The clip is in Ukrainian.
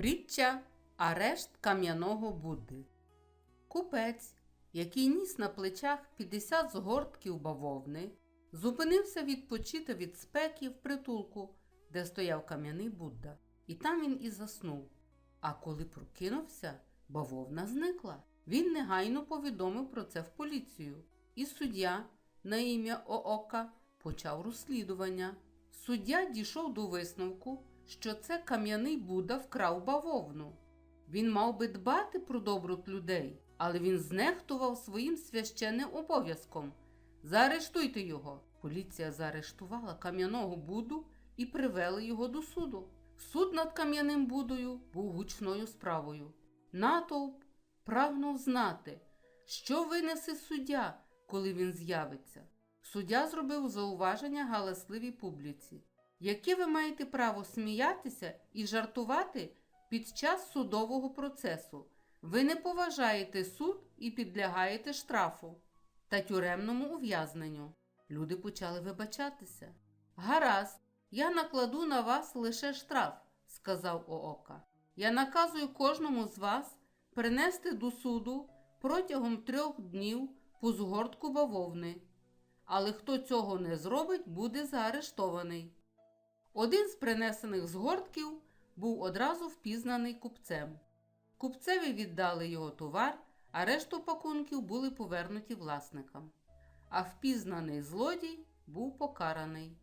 Притча Арешт кам'яного Будди. Купець, який ніс на плечах 50 згортків бавовни, зупинився відпочити від спеки в притулку, де стояв кам'яний Будда, і там він і заснув. А коли прокинувся, бавовна зникла. Він негайно повідомив про це в поліцію, і суддя на ім'я Оока почав розслідування. Суддя дійшов до висновку, що це кам'яний Будда вкрав бавовну. Він мав би дбати про доброт людей, але він знехтував своїм священним обов'язком. Заарештуйте його. Поліція заарештувала кам'яного Будду і привели його до суду. Суд над кам'яним Будою був гучною справою. Натовп прагнув знати, що винесе суддя, коли він з'явиться. Суддя зробив зауваження галасливій публіці. Яке ви маєте право сміятися і жартувати під час судового процесу? Ви не поважаєте суд і підлягаєте штрафу та тюремному ув'язненню. Люди почали вибачатися. Гаразд, я накладу на вас лише штраф, сказав Оока. Я наказую кожному з вас принести до суду протягом трьох днів по згортку бавовни. Але хто цього не зробить, буде заарештований. Один з принесених згортків був одразу впізнаний купцем. Купцеві віддали його товар, а решту пакунків були повернуті власникам. А впізнаний злодій був покараний.